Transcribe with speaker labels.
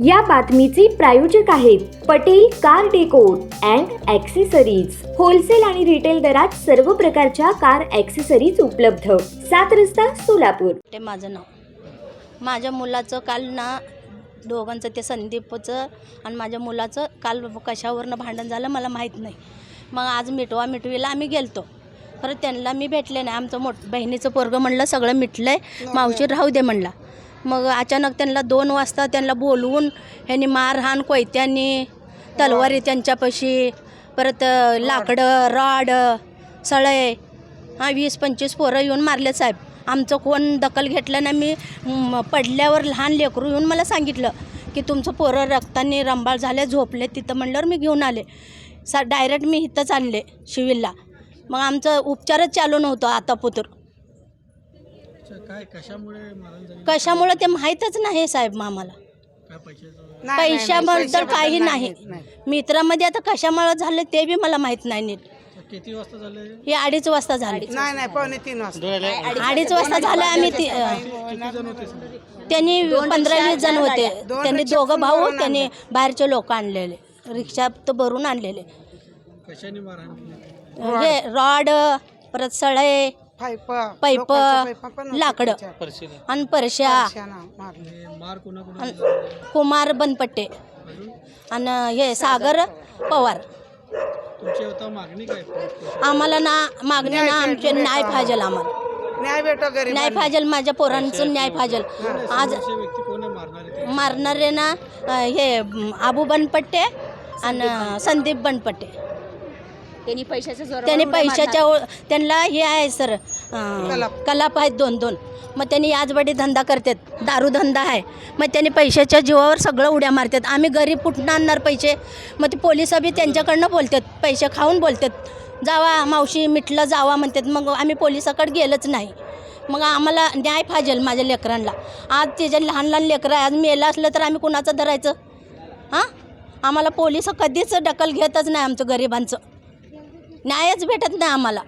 Speaker 1: या बातमीचे प्रायोजक आहेत Patel car decor and accessories. Wholesale आणि रिटेल दरात सर्व प्रकारच्या कार ॲक्सेसरीज उपलब्ध. सात रस्ता सोलापूर.
Speaker 2: ते माझं नाव. माझ्या मुलाचं काल ना दोघांचं ते संदीपचं आणि माझ्या मुलाचं काल कशावरनं भांडण झालं मला माहीत नाही. मग आज मिटवा मिटवीला आम्ही गेलतो. खरं त्यांना मी भेटले नाही. आमचं मोठ बहिणीचं पोरगं म्हणलं सगळं मिटलं आहे मावशी राहू दे म्हणला. मग अचानक त्यांना दोन वाजता त्यांना बोलवून ह्यांनी मारहाण कोयत्यांनी तलवारी त्यांच्यापाशी परत लाकडं रॉड सळे हा वीस पंचवीस पोरं येऊन मारले साहेब. आमचं कोण दखल घेतलं ना मी पडल्यावर लहान लेकरू येऊन मला सांगितलं की तुमचं पोरं रक्ताने रंबाळ झाले झोपले तिथं म्हणल्यावर मी घेऊन आले. सा डायरेक्ट मी इथंच आणले शिविलला. मग आमचं उपचारच चालू नव्हतं आता पुत्र
Speaker 3: काय कशामुळे मारण झाली?
Speaker 2: कशामुळं ते माहीतच नाही साहेब आम्हाला
Speaker 3: काय पैशाचं
Speaker 2: पैशाबद्दल काही नाही मित्रामध्ये आता कशामुळं झालं ते बी मला माहीत नाही नीट.
Speaker 3: किती वाजता झालं? हे?
Speaker 2: अडीच वाजता झाले.
Speaker 4: नाही नाही पावणे तीन वाजता.
Speaker 2: अडीच वाजता झालं. आम्ही ती अं,
Speaker 3: किती जण होते सगळे?
Speaker 2: त्यांनी पंधरा वीस जण होते. त्यांनी दोघं भाऊ त्यांनी बाहेरचे लोक आणलेले. रिक्षा तर भरून आणलेले.
Speaker 3: कशाने मारहाण केली?
Speaker 2: हे रॉड परत सळे
Speaker 4: पाईप
Speaker 2: लाकडं. आणि परश्या. आणि कुमार बनपट्टे. आणि हे सागर पवार? आम्हाला ना मागणी ना आमचे न्याय पाहिजे आम्हाला.
Speaker 4: न्याय भेटो गरीब
Speaker 2: न्याय पाहिजे माझ्या पोरांचं न्याय पाहिजे आज
Speaker 3: मारणारे
Speaker 2: ना हे आबू बनपट्टे आणि संदीप बनपट्टे.
Speaker 5: त्यांनी पैशाच्या जोरावर
Speaker 2: त्यांनी
Speaker 5: उड्या
Speaker 2: पैशाच्या ओ- त्यांना हे आहे सर अं,
Speaker 4: कलाप.
Speaker 2: कलाप आहेत दोन दोन. मग त्यांनी याचबडी धंदा करतात दारू धंदा आहे. मग त्यांनी पैशाच्या जीवावर सगळं उड्या मारतात. आम्ही गरीब कुठून आणणार पैसे? मग ते पोलीस बी त्यांच्याकडनं बोलतात पैसे खाऊन बोलतात. जावा मावशी मिटलं जावा म्हणतात. मग आम्ही पोलिसाकडे गेलंच नाही. मग आम्हाला न्याय पाहिजे माझ्या लेकरांना. आज त्याच्या लहान लहान लेकरं आहे आज मेलं असलं तर आम्ही कुणाचं धरायचं? हां? आम्हाला पोलीस कधीच दखल घेतच नाही आमचं गरिबांचं. न्यायच भेटत नाही आम्हाला.